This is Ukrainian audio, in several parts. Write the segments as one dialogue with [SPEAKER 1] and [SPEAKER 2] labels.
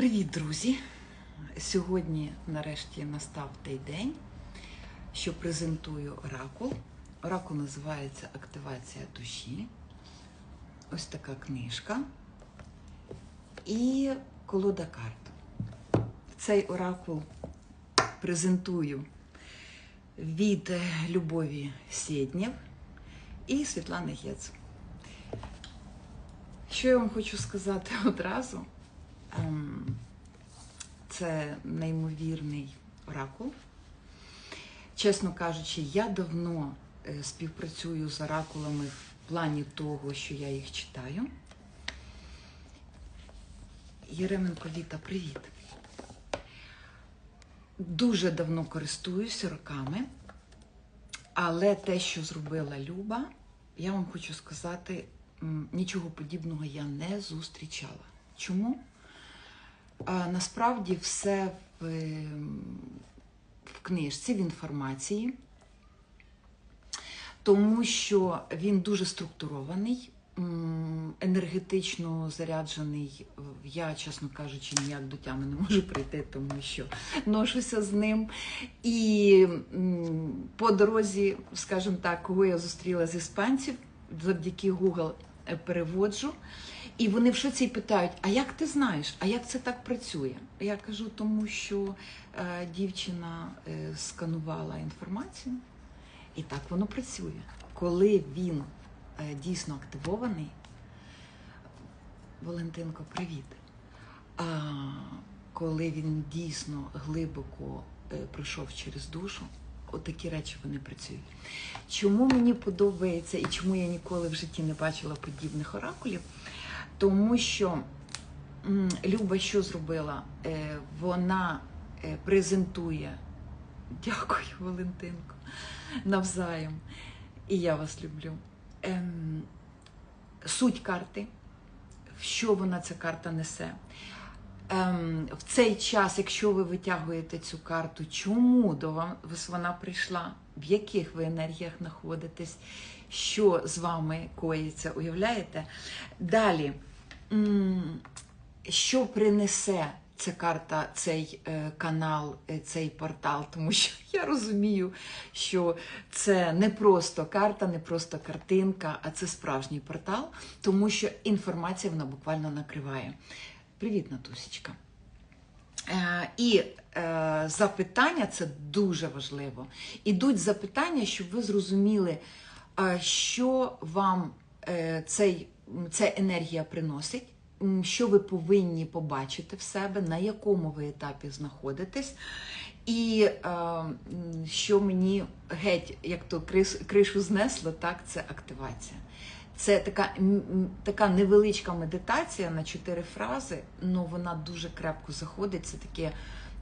[SPEAKER 1] Привіт, друзі! Сьогодні, нарешті, настав той день, що презентую оракул. Оракул називається Активація душі. Ось така книжка. І колода карт. Цей оракул презентую від Любові Сєднєв і Світлани Гєц. Що я вам хочу сказати одразу? Ем, Це неймовірний оракул. Чесно кажучи, я давно е, співпрацюю з оракулами в плані того, що я їх читаю. Єременко Віта, привіт. Дуже давно користуюся роками, але те, що зробила Люба, я вам хочу сказати, нічого подібного я не зустрічала. Чому? Насправді все в, е, в книжці, в інформації, тому що він дуже структурований, енергетично заряджений. Я, чесно кажучи, ніяк до тями не можу прийти, тому що ношуся з ним. І по дорозі, скажімо так, кого я зустріла з іспанців, завдяки Google переводжу. І вони в шоці питають: а як ти знаєш, а як це так працює? Я кажу, тому що е, дівчина е, сканувала інформацію, і так воно працює. Коли він е, дійсно активований, Валентинко, привіт. А коли він дійсно глибоко е, пройшов через душу, отакі речі вони працюють. Чому мені подобається і чому я ніколи в житті не бачила подібних оракулів? Тому що Люба що зробила? Е, Вона е, презентує, дякую, Валентинко, навзаєм. І я вас люблю. Ем, Суть карти, що вона ця карта несе. Ем, в цей час, якщо ви витягуєте цю карту, чому до вас вона прийшла, в яких ви енергіях знаходитесь, що з вами коїться, уявляєте? Далі, що принесе ця карта, цей е, канал, е, цей портал, тому що я розумію, що це не просто карта, не просто картинка, а це справжній портал, тому що інформація вона буквально накриває. Привіт, Натусічка. Е, І е, запитання це дуже важливо. Ідуть запитання, щоб ви зрозуміли, що вам е, цей, ця енергія приносить, що ви повинні побачити в себе, на якому ви етапі знаходитесь. І е, що мені геть, як то кришу знесло, так, це активація. Це така, така невеличка медитація на чотири фрази, але вона дуже крепко заходить. Це таке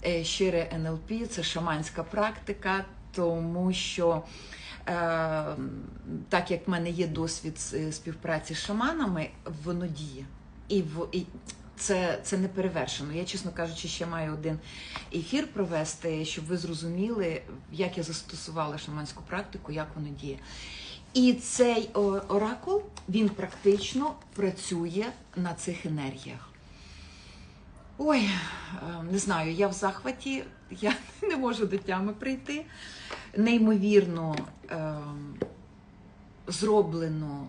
[SPEAKER 1] е, щире НЛП, це шаманська практика, тому що е, так як в мене є досвід е, співпраці з шаманами, воно діє. І, в, і це, це не перевершено. Я, чесно кажучи, ще маю один ефір провести, щоб ви зрозуміли, як я застосувала шаманську практику, як воно діє. І цей оракул він практично працює на цих енергіях. Ой, е, не знаю, я в захваті, я не можу до тями прийти. Неймовірно е, зроблено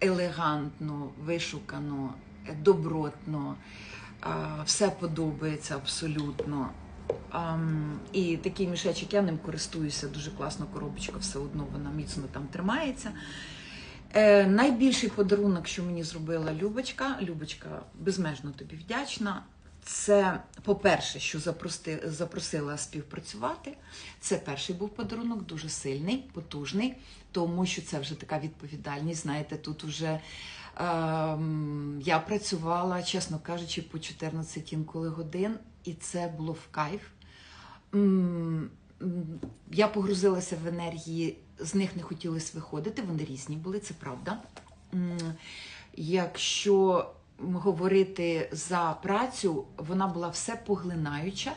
[SPEAKER 1] елегантно, вишукано, е, добротно. Е, все подобається абсолютно. Ам, і такий мішечок, я ним користуюся, дуже класно коробочка, все одно вона міцно там тримається. Е, найбільший подарунок, що мені зробила Любочка, Любочка безмежно тобі вдячна. Це, по-перше, що запрости, запросила співпрацювати. Це перший був подарунок, дуже сильний, потужний, тому що це вже така відповідальність. Знаєте, тут вже я працювала, чесно кажучи, по 14 інколи годин, і це було в кайф. Я погрузилася в енергії, з них не хотілося виходити, вони різні були, це правда. Якщо говорити за працю, вона була все поглинаюча.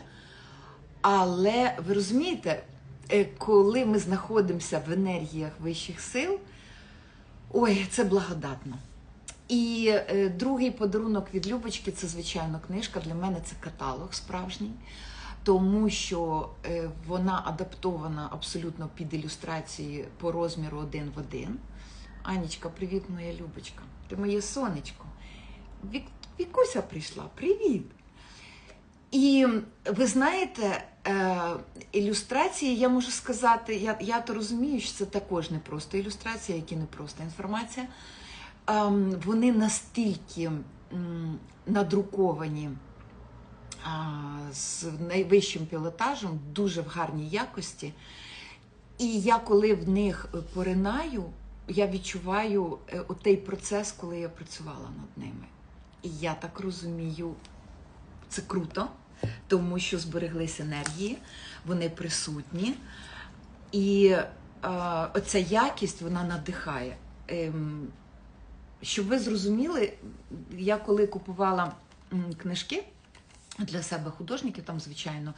[SPEAKER 1] Але ви розумієте, е, коли ми знаходимося в енергіях вищих сил, ой, це благодатно. І е, другий подарунок від Любочки це, звичайно, книжка. Для мене це каталог справжній, тому що е, вона адаптована абсолютно під ілюстрації по розміру один в один. Анічка, привіт, моя Любочка. Ти моє сонечко. Вік... Вікуся прийшла, привіт. І ви знаєте, е, ілюстрації, я можу сказати, я, я то розумію, що це також не просто ілюстрація, як і не просто інформація. Вони настільки надруковані з найвищим пілотажем, дуже в гарній якості. І я коли в них поринаю, я відчуваю е, отей процес, коли я працювала над ними. І я так розумію, це круто, тому що збереглись енергії, вони присутні. І е, оця якість вона надихає. Ем, щоб ви зрозуміли, я коли купувала книжки для себе художників, там, звичайно,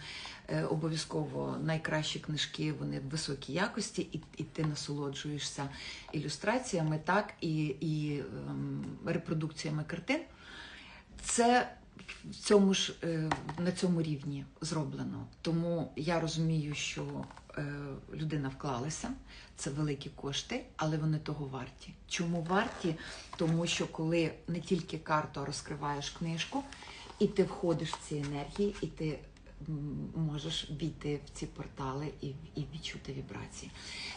[SPEAKER 1] е, обов'язково найкращі книжки, вони в високій якості, і, і ти насолоджуєшся ілюстраціями, так, і, і ем, репродукціями картин. Це в цьому ж е, на цьому рівні зроблено. Тому я розумію, що людина вклалася, це великі кошти, але вони того варті. Чому варті? Тому що коли не тільки карту а розкриваєш книжку, і ти входиш в ці енергії, і ти можеш війти в ці портали і, і відчути вібрації.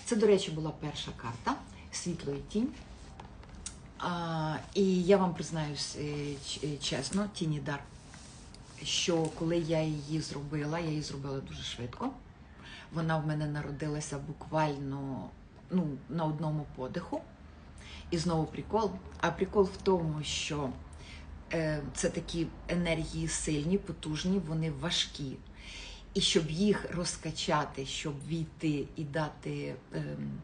[SPEAKER 1] Це, до речі, була перша карта світло і тінь. А, і я вам признаюсь е, е, чесно, Тіні Дар, що коли я її зробила, я її зробила дуже швидко. Вона в мене народилася буквально ну, на одному подиху. І знову прикол. А прикол в тому, що е, це такі енергії сильні, потужні, вони важкі. І щоб їх розкачати, щоб війти і дати ем,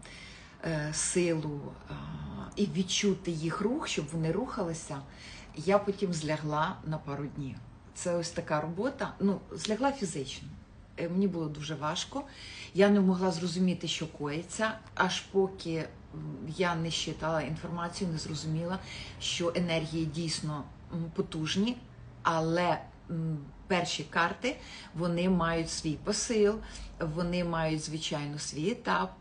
[SPEAKER 1] е, силу а, і відчути їх рух, щоб вони рухалися, я потім злягла на пару днів. Це ось така робота. Ну, злягла фізично. Е, Мені було дуже важко. Я не могла зрозуміти, що коїться, аж поки я не щитала інформацію, не зрозуміла, що енергії дійсно потужні, але перші карти вони мають свій посил, вони мають, звичайно, свій етап.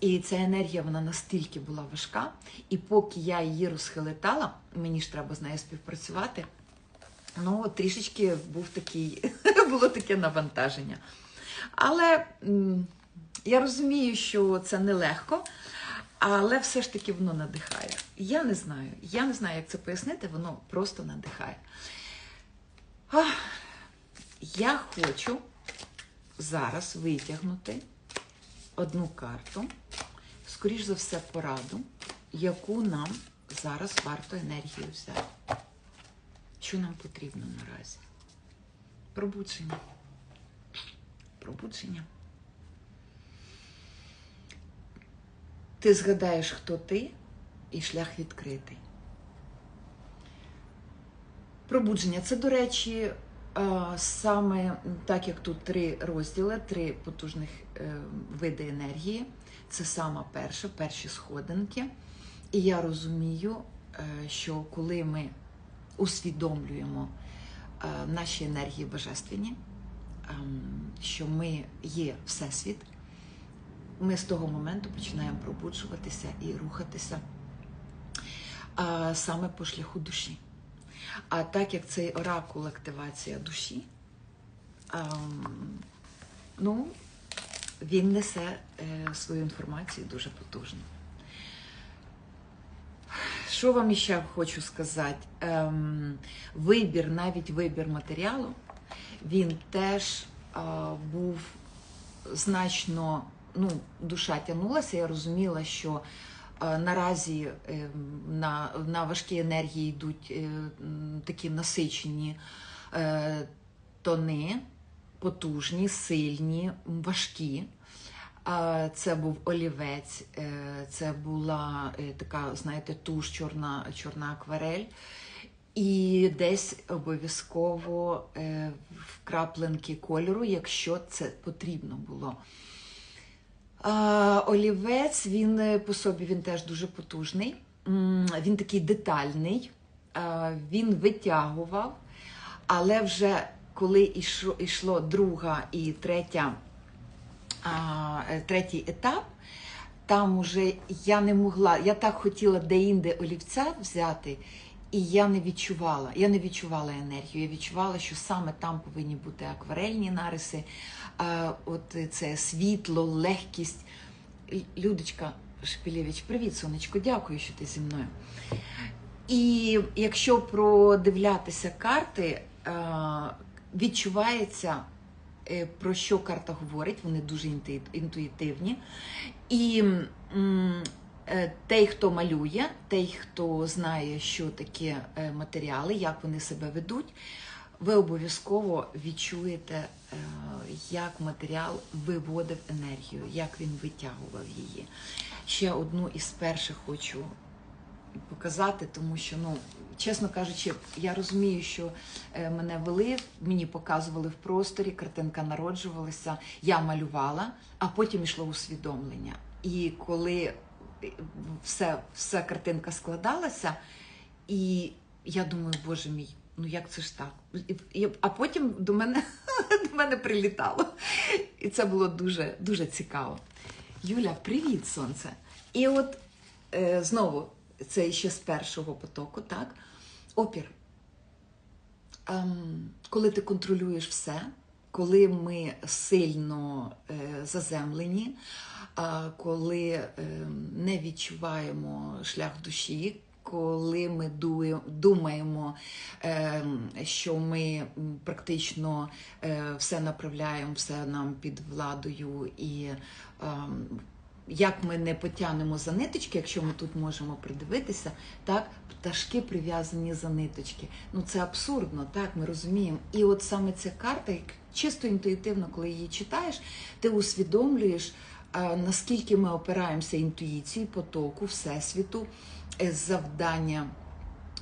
[SPEAKER 1] І ця енергія вона настільки була важка, і поки я її розхилетала, мені ж треба з нею співпрацювати. Ну, трішечки був такий, було таке навантаження. Але я розумію, що це нелегко, але все ж таки воно надихає. Я не знаю, я не знаю, як це пояснити, воно просто надихає. Ах, я хочу зараз витягнути одну карту, скоріш за все, пораду, яку нам зараз варто енергію взяти. Що нам потрібно наразі? Пробудження. Пробудження. Ти згадаєш, хто ти, і шлях відкритий. Пробудження. Це, до речі, саме так як тут три розділи, три потужних е, види енергії. Це сама перша, перші сходинки. І я розумію, е, що коли ми усвідомлюємо е, наші енергії божественні, ем, що ми є Всесвіт, ми з того моменту починаємо пробуджуватися і рухатися саме по шляху душі. А так як цей оракул активація душі, ем, ну, він несе е, свою інформацію дуже потужно. Що вам ще хочу сказати? Ем, вибір, навіть вибір матеріалу, він теж а, був значно, ну, душа тягнулася. Я розуміла, що а, наразі е, на, на важкі енергії йдуть е, такі насичені е, тони, потужні, сильні, важкі. Це був олівець, е, це була е, така, знаєте, туш, чорна, чорна акварель. І десь обов'язково е, вкрапленки кольору, якщо це потрібно було. Олівець, він по собі він теж дуже потужний. він такий детальний, він витягував, але вже коли йшло, друга і третя, третій етап, там уже я не могла, я так хотіла де-інде олівця взяти, і я не відчувала. Я не відчувала енергію. Я відчувала, що саме там повинні бути акварельні нариси, а, от це світло, легкість. Людочка Шпілєвич, привіт, сонечко, дякую, що ти зі мною. І якщо продивлятися карти, е, відчувається, е, про що карта говорить, вони дуже інтуїтивні. І е, той, хто малює, той, хто знає, що таке е, матеріали, як вони себе ведуть, ви обов'язково відчуєте, е, як матеріал виводив енергію, як він витягував її. Ще одну із перших хочу показати, тому що, ну, чесно кажучи, я розумію, що е, мене вели, мені показували в просторі, картинка народжувалася, я малювала, а потім йшло усвідомлення. І коли е, все, вся картинка складалася, і я думаю, боже мій, ну як це ж так? А потім до мене, до мене прилітало. І це було дуже, дуже цікаво. Юля, привіт, сонце. І от е, знову, це ще з першого потоку, так? Опір. Ем, коли ти контролюєш все, коли ми сильно е, заземлені, а коли е, не відчуваємо шлях душі, коли ми думаємо, е, що ми практично е, все направляємо, все нам під владою і ем, як ми не потягнемо за ниточки, якщо ми тут можемо придивитися, так пташки прив'язані за ниточки. Ну це абсурдно, так ми розуміємо. І от саме ця карта, як чисто інтуїтивно, коли її читаєш, ти усвідомлюєш, наскільки ми опираємося інтуїції, потоку, всесвіту, е, завдання.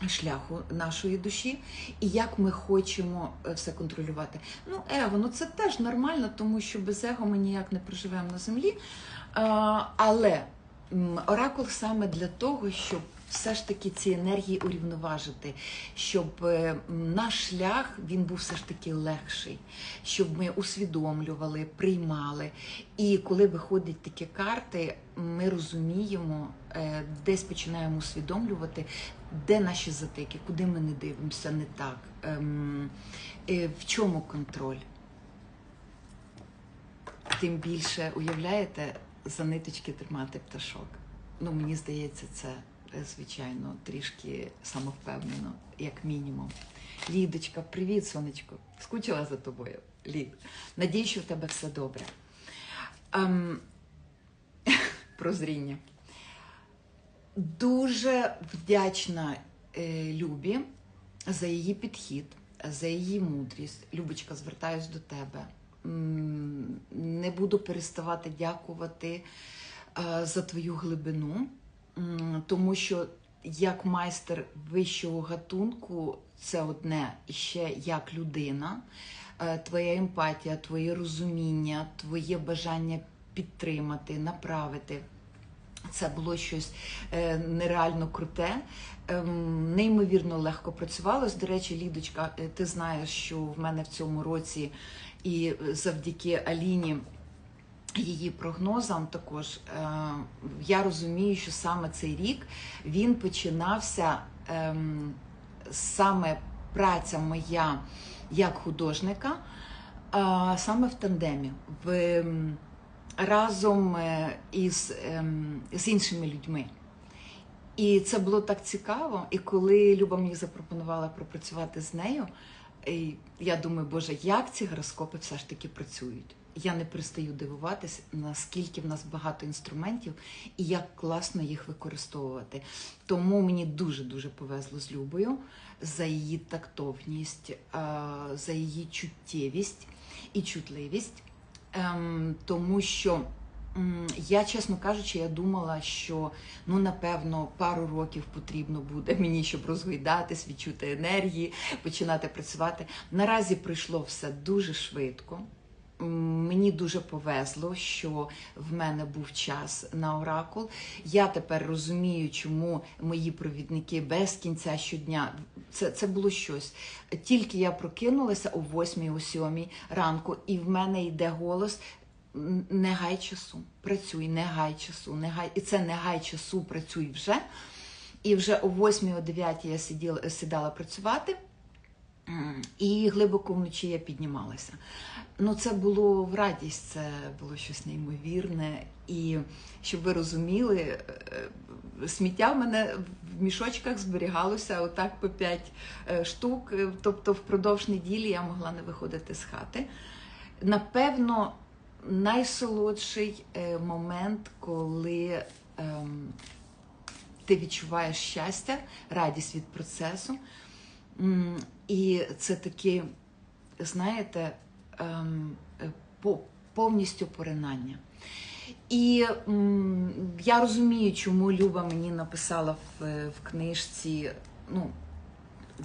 [SPEAKER 1] Шляху нашої душі, і як ми хочемо е, все контролювати. Ну, его, ну це теж нормально, тому що без его ми ніяк не проживемо на землі. Але оракул саме для того, щоб все ж таки ці енергії урівноважити, щоб е, наш шлях він був все ж таки легший, щоб ми усвідомлювали, приймали. І коли виходять такі карти, ми розуміємо, е, десь починаємо усвідомлювати, де наші затики, куди ми не дивимося не так, ем, е, в чому контроль. Тим більше уявляєте, за ниточки тримати пташок. Ну, мені здається, це е, звичайно трішки самовпевнено, як мінімум. Лідочка, привіт, сонечко. Скучила за тобою, Лід. Надію, що в тебе все добре. Ем, прозріння. Дуже вдячна е, Любі за її підхід, за її мудрість. Любочка, звертаюсь до тебе. Не буду переставати дякувати е, за твою глибину, тому що як майстер вищого гатунку це одне і ще як людина. Е, Твоя емпатія, твоє розуміння, твоє бажання підтримати, направити. Це було щось е, нереально круте, ем, неймовірно легко працювалось. До речі, Лідочка, ти знаєш, що в мене в цьому році і завдяки Аліні. Її прогнозам також е, я розумію, що саме цей рік він починався ем, саме праця моя як художника, е, саме в тандемі, в, ем, разом е, із, ем, з іншими людьми. І це було так цікаво. І коли Люба мені запропонувала пропрацювати з нею, і я думаю, Боже, як ці гороскопи все ж таки працюють. Я не перестаю дивуватись, наскільки в нас багато інструментів і як класно їх використовувати. Тому мені дуже-дуже повезло з Любою за її тактовність, за її чуттєвість і чутливість, Ем, тому що. Я, чесно кажучи, я думала, що ну напевно пару років потрібно буде мені, щоб розгойдатись, відчути енергії, починати працювати. Наразі пройшло все дуже швидко. Мені дуже повезло, що в мене був час на оракул. Я тепер розумію, чому мої провідники без кінця щодня це, це було щось. Тільки я прокинулася о 8 о 7 ранку, і в мене йде голос. «Н- Не гай часу, працюй, не гай часу, не гай. І це не гай часу, працюй вже. І вже о 8 о 9 я сиділа, сідала працювати. І глибоко вночі я піднімалася. Ну, це було в радість, це було щось неймовірне. І щоб ви розуміли, е, сміття в мене в мішочках зберігалося отак по 5 штук. Е, Тобто впродовж неділі я могла не виходити з хати. Напевно, найсолодший е, момент, коли ем, ти відчуваєш щастя, радість від процесу. І це таке, знаєте, ем, е, повністю поринання. І я розумію, чому Люба мені написала в, в книжці, ну,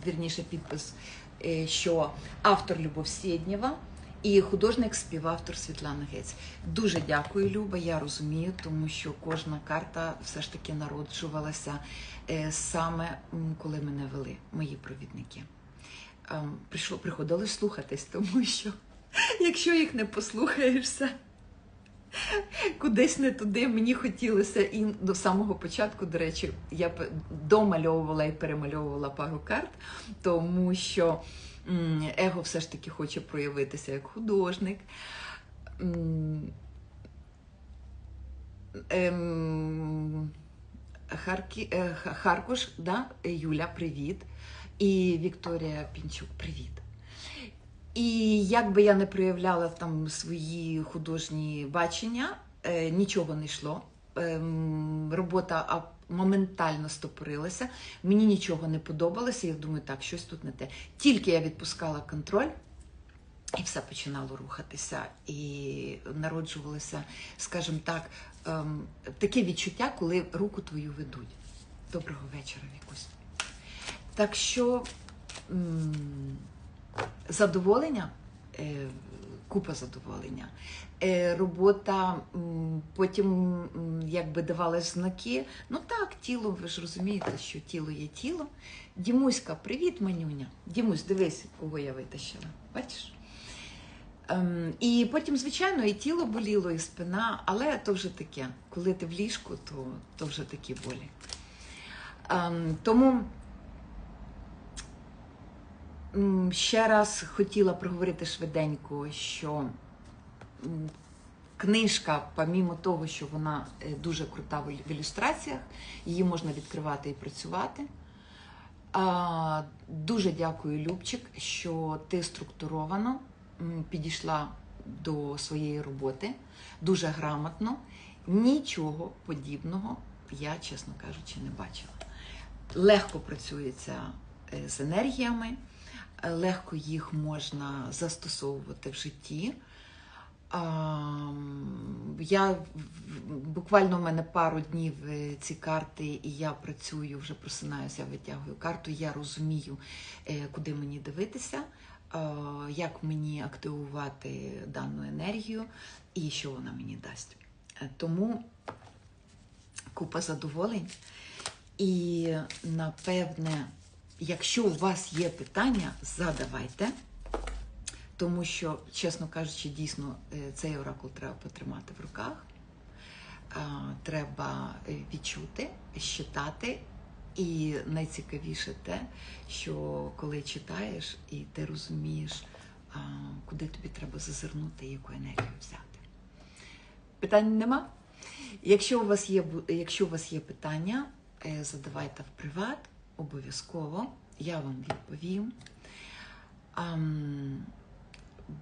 [SPEAKER 1] вірніше, підпис, е, що автор Любов Сєднєва і художник співавтор Світлана Гець. Дуже дякую, Люба. Я розумію, тому що кожна карта все ж таки народжувалася е, саме коли мене вели мої провідники. Ем, Прийшло, приходили слухатись, тому що якщо їх не послухаєшся, кудись не туди. Мені хотілося і до самого початку, до речі, я домальовувала і перемальовувала пару карт, тому що его все ж таки хоче проявитися як художник. Ем, Харкі, е, Харкуш, да? Юля, привіт. І Вікторія Пінчук, привіт. І як би я не проявляла там свої художні бачення, е, нічого не йшло. Ем, робота моментально стопорилася. Мені нічого не подобалося. Я думаю, так, щось тут не те. Тільки я відпускала контроль, і все починало рухатися. І народжувалося, скажімо так, ем, таке відчуття, коли руку твою ведуть. Доброго вечора, Вікусь. Так що. м, задоволення, е, купа задоволення. Е, Робота потім якби давалась знаки. Ну так, тіло, ви ж розумієте, що тіло є тіло. Дімуська, привіт, манюня. Дімусь, дивись, кого я витащила. Бачиш? Ем, і потім, звичайно, і тіло боліло, і спина, але то вже таке. Коли ти в ліжку, то, то вже такі болі. Ем, тому Ще раз хотіла проговорити швиденько, що книжка, помімо того, що вона е, дуже крута в ілюстраціях, її можна відкривати і працювати. Дуже дякую, Любчик, що ти структуровано підійшла до своєї роботи, дуже грамотно. Нічого подібного я, чесно кажучи, не бачила. Легко працюється е, з енергіями, легко їх можна застосовувати в житті. Я буквально в мене пару днів е, ці карти, і я працюю, вже просинаюся, витягую карту. Я розумію, е, куди мені дивитися, е, як мені активувати дану енергію і що вона мені дасть. Тому купа задоволень. І напевне, якщо у вас є питання, задавайте. Тому що, чесно кажучи, дійсно е, цей оракул треба потримати в руках. Треба е, відчути, щитати. І найцікавіше те, що коли читаєш і ти розумієш, куди тобі треба зазирнути яку енергію взяти. Питань нема? Якщо у вас є, якщо у вас є питання, е, задавайте в приват, обов'язково, я вам відповім. Ам,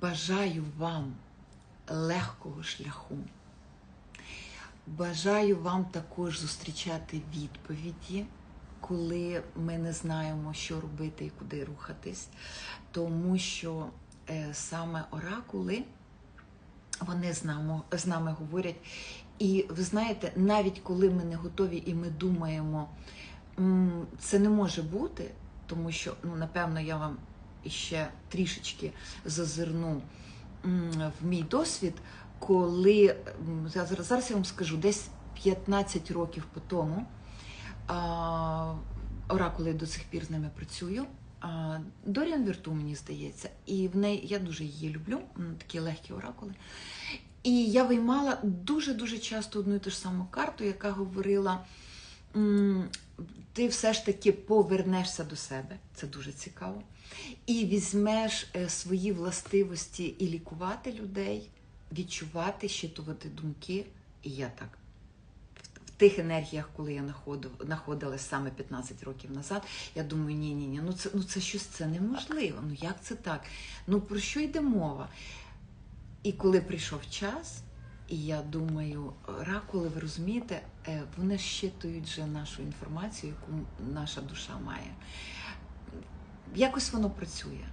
[SPEAKER 1] Бажаю вам легкого шляху. Бажаю вам також зустрічати відповіді, коли ми не знаємо, що робити і куди рухатись, тому що е, саме оракули вони з нами, з нами говорять. І ви знаєте, навіть коли ми не готові і ми думаємо, «М, це не може бути, тому що, ну, напевно, я вам іще трішечки зазирну в мій досвід, коли я зараз, зараз я вам скажу, десь 15 років по тому оракули до сих пір з ними працюю. Доріан Вірту, мені здається, і в неї я дуже її люблю, такі легкі оракули. І я виймала дуже-дуже часто одну і ту ж саму карту, яка говорила: ти все ж таки повернешся до себе, це дуже цікаво. І візьмеш е, свої властивості і лікувати людей, відчувати, щитувати думки. І я так тих енергіях, коли я знаходилась саме 15 років назад, я думаю, ні, ні, ні, ну це ну це щось це неможливо. Ну як це так? Ну про що йде мова? І коли прийшов час, і я думаю, ракули, ви розумієте, е, вони щитують вже нашу інформацію, яку наша душа має. Якось воно працює.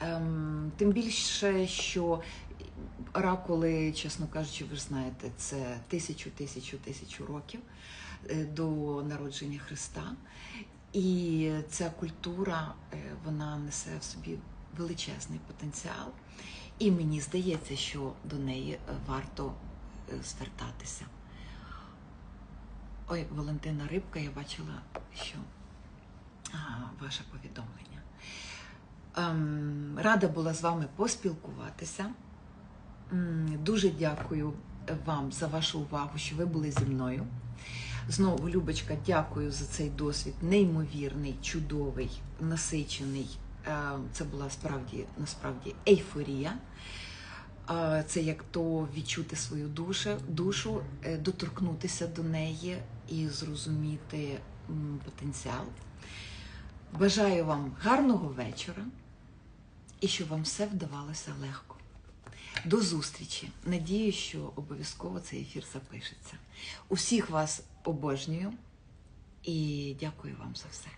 [SPEAKER 1] Ем, тим більше, що оракули, чесно кажучи, ви ж знаєте, це тисячу, тисячу, тисячу років е, до народження Христа. І ця культура е, вона несе в собі величезний потенціал. І мені здається, що до неї варто звертатися. Ой, Валентина Рибка, я бачила, що а, ваше повідомлення. Ем, рада була з вами поспілкуватися. М, Дуже дякую вам за вашу увагу, що ви були зі мною. Знову, Любочка, дякую за цей досвід. Неймовірний, чудовий, насичений. Е, Це була справді насправді ейфорія. Це як то відчути свою душу, душу, е, доторкнутися до неї і зрозуміти потенціал. Бажаю вам гарного вечора і щоб вам все вдавалося легко. До зустрічі. Надію, що обов'язково цей ефір запишеться. Усіх вас обожнюю і дякую вам за все.